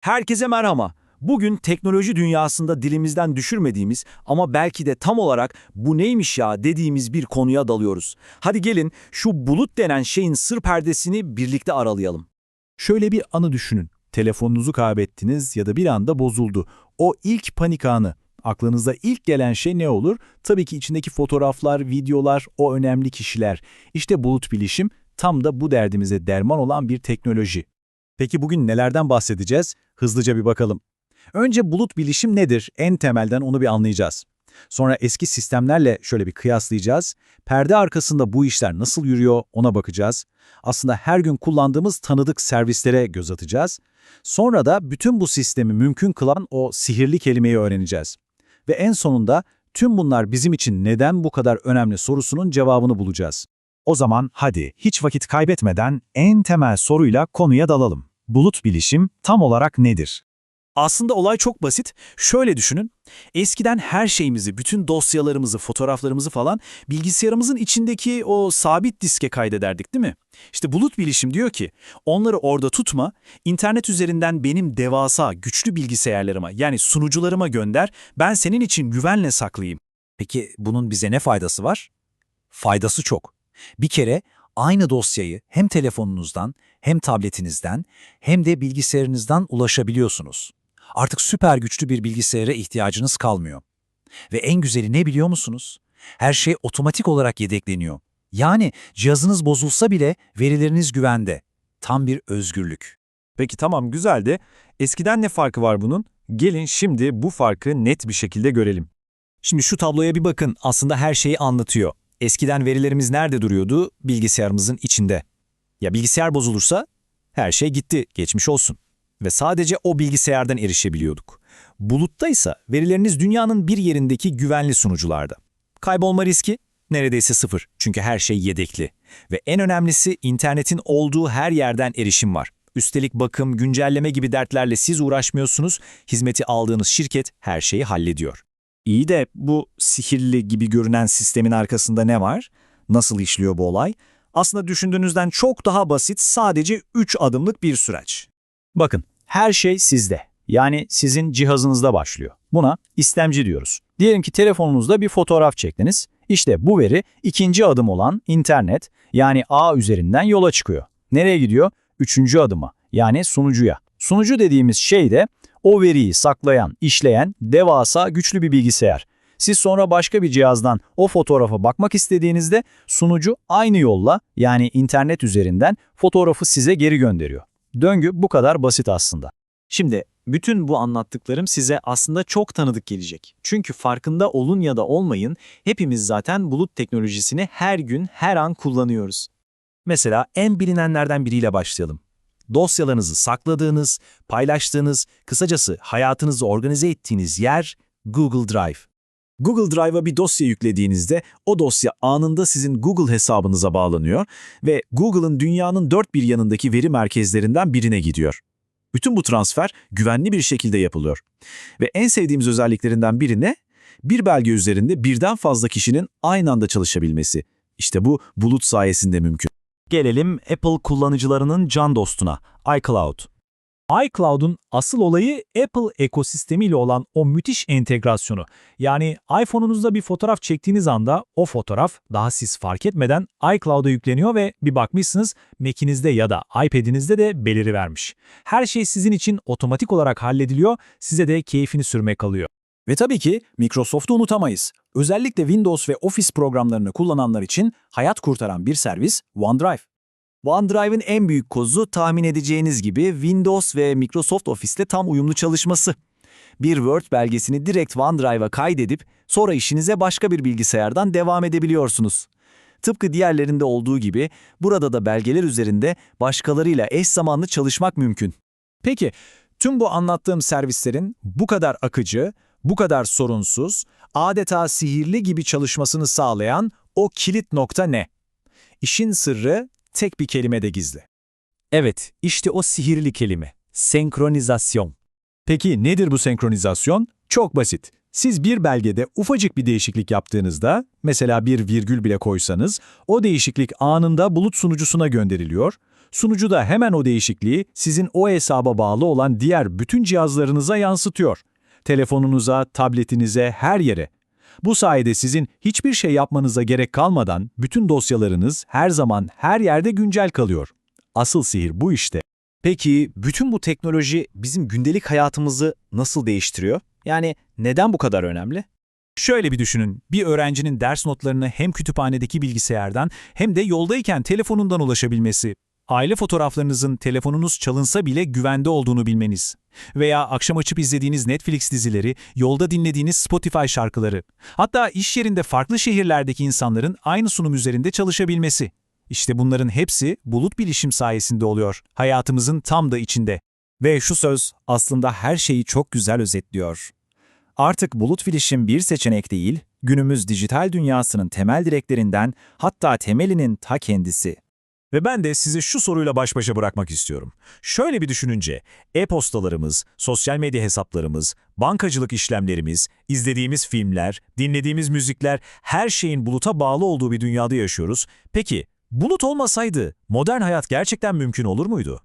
Herkese merhaba. Bugün teknoloji dünyasında dilimizden düşürmediğimiz ama belki de tam olarak bu neymiş ya dediğimiz bir konuya dalıyoruz. Hadi gelin şu bulut denen şeyin sır perdesini birlikte aralayalım. Şöyle bir anı düşünün. Telefonunuzu kaybettiniz ya da bir anda bozuldu. O ilk panik anı. Aklınıza ilk gelen şey ne olur? Tabii ki içindeki fotoğraflar, videolar, o önemli kişiler. İşte bulut bilişim tam da bu derdimize derman olan bir teknoloji. Peki bugün nelerden bahsedeceğiz? Hızlıca bir bakalım. Önce bulut bilişim nedir? En temelden onu bir anlayacağız. Sonra eski sistemlerle şöyle bir kıyaslayacağız. Perde arkasında bu işler nasıl yürüyor ona bakacağız. Aslında her gün kullandığımız tanıdık servislere göz atacağız. Sonra da bütün bu sistemi mümkün kılan o sihirli kelimeyi öğreneceğiz. Ve en sonunda tüm bunlar bizim için neden bu kadar önemli sorusunun cevabını bulacağız. O zaman hadi hiç vakit kaybetmeden en temel soruyla konuya dalalım. Bulut bilişim tam olarak nedir? Aslında olay çok basit. Şöyle düşünün. Eskiden her şeyimizi, bütün dosyalarımızı, fotoğraflarımızı falan bilgisayarımızın içindeki o sabit diske kaydederdik değil mi? İşte bulut bilişim diyor ki onları orada tutma, internet üzerinden benim devasa, güçlü bilgisayarlarıma yani sunucularıma gönder, ben senin için güvenle saklayayım. Peki bunun bize ne faydası var? Faydası çok. Bir kere aynı dosyayı hem telefonunuzdan hem tabletinizden hem de bilgisayarınızdan ulaşabiliyorsunuz. Artık süper güçlü bir bilgisayara ihtiyacınız kalmıyor. Ve en güzeli ne biliyor musunuz? Her şey otomatik olarak yedekleniyor. Yani cihazınız bozulsa bile verileriniz güvende. Tam bir özgürlük. Peki tamam güzel de eskiden ne farkı var bunun? Gelin şimdi bu farkı net bir şekilde görelim. Şimdi şu tabloya bir bakın. Aslında her şeyi anlatıyor. Eskiden verilerimiz nerede duruyordu? Bilgisayarımızın içinde. Ya bilgisayar bozulursa her şey gitti, geçmiş olsun. Ve sadece o bilgisayardan erişebiliyorduk. Bulutta ise verileriniz dünyanın bir yerindeki güvenli sunucularda. Kaybolma riski neredeyse sıfır çünkü her şey yedekli. Ve en önemlisi internetin olduğu her yerden erişim var. Üstelik bakım, güncelleme gibi dertlerle siz uğraşmıyorsunuz, hizmeti aldığınız şirket her şeyi hallediyor. İyi de bu sihirli gibi görünen sistemin arkasında ne var? Nasıl işliyor bu olay? Aslında düşündüğünüzden çok daha basit, sadece 3 adımlık bir süreç. Bakın, her şey sizde. Yani sizin cihazınızda başlıyor. Buna istemci diyoruz. Diyelim ki telefonunuzda bir fotoğraf çektiniz. İşte bu veri ikinci adım olan internet yani ağ üzerinden yola çıkıyor. Nereye gidiyor? Üçüncü adıma yani sunucuya. Sunucu dediğimiz şey de o veriyi saklayan, işleyen devasa güçlü bir bilgisayar. Siz sonra başka bir cihazdan o fotoğrafa bakmak istediğinizde sunucu aynı yolla yani internet üzerinden fotoğrafı size geri gönderiyor. Döngü bu kadar basit aslında. Şimdi bütün bu anlattıklarım size aslında çok tanıdık gelecek. Çünkü farkında olun ya da olmayın hepimiz zaten bulut teknolojisini her gün her an kullanıyoruz. Mesela en bilinenlerden biriyle başlayalım. Dosyalarınızı sakladığınız, paylaştığınız, kısacası hayatınızı organize ettiğiniz yer Google Drive. Google Drive'a bir dosya yüklediğinizde o dosya anında sizin Google hesabınıza bağlanıyor ve Google'ın dünyanın dört bir yanındaki veri merkezlerinden birine gidiyor. Bütün bu transfer güvenli bir şekilde yapılıyor. Ve en sevdiğimiz özelliklerinden biri ne? Bir belge üzerinde birden fazla kişinin aynı anda çalışabilmesi. İşte bu bulut sayesinde mümkün. Gelelim Apple kullanıcılarının can dostuna, iCloud. iCloud'un asıl olayı Apple ekosistemiyle olan o müthiş entegrasyonu. Yani iPhone'unuzda bir fotoğraf çektiğiniz anda o fotoğraf daha siz fark etmeden iCloud'a yükleniyor ve bir bakmışsınız Mac'inizde ya da iPad'inizde de beliri vermiş. Her şey sizin için otomatik olarak hallediliyor, size de keyfini sürmek kalıyor. Ve tabii ki Microsoft'u unutamayız. Özellikle Windows ve Office programlarını kullananlar için hayat kurtaran bir servis OneDrive. OneDrive'ın en büyük kozu tahmin edeceğiniz gibi Windows ve Microsoft Office'le tam uyumlu çalışması. Bir Word belgesini direkt OneDrive'a kaydedip sonra işinize başka bir bilgisayardan devam edebiliyorsunuz. Tıpkı diğerlerinde olduğu gibi burada da belgeler üzerinde başkalarıyla eş zamanlı çalışmak mümkün. Peki, tüm bu anlattığım servislerin bu kadar akıcı, bu kadar sorunsuz, adeta sihirli gibi çalışmasını sağlayan o kilit nokta ne? İşin sırrı tek bir kelimede gizli. Evet, işte o sihirli kelime. Senkronizasyon. Peki nedir bu senkronizasyon? Çok basit. Siz bir belgede ufacık bir değişiklik yaptığınızda, mesela bir virgül bile koysanız, o değişiklik anında bulut sunucusuna gönderiliyor. Sunucu da hemen o değişikliği sizin o hesaba bağlı olan diğer bütün cihazlarınıza yansıtıyor. Telefonunuza, tabletinize, her yere. Bu sayede sizin hiçbir şey yapmanıza gerek kalmadan bütün dosyalarınız her zaman her yerde güncel kalıyor. Asıl sihir bu işte. Peki bütün bu teknoloji bizim gündelik hayatımızı nasıl değiştiriyor? Yani neden bu kadar önemli? Şöyle bir düşünün, bir öğrencinin ders notlarını hem kütüphanedeki bilgisayardan hem de yoldayken telefonundan ulaşabilmesi. Aile fotoğraflarınızın telefonunuz çalınsa bile güvende olduğunu bilmeniz. Veya akşam açıp izlediğiniz Netflix dizileri, yolda dinlediğiniz Spotify şarkıları. Hatta iş yerinde farklı şehirlerdeki insanların aynı sunum üzerinde çalışabilmesi. İşte bunların hepsi bulut bilişim sayesinde oluyor. Hayatımızın tam da içinde. Ve şu söz aslında her şeyi çok güzel özetliyor. Artık bulut bilişim bir seçenek değil, günümüz dijital dünyasının temel direklerinden hatta temelinin ta kendisi. Ve ben de sizi şu soruyla baş başa bırakmak istiyorum. Şöyle bir düşününce, e-postalarımız, sosyal medya hesaplarımız, bankacılık işlemlerimiz, izlediğimiz filmler, dinlediğimiz müzikler, her şeyin buluta bağlı olduğu bir dünyada yaşıyoruz. Peki, bulut olmasaydı modern hayat gerçekten mümkün olur muydu?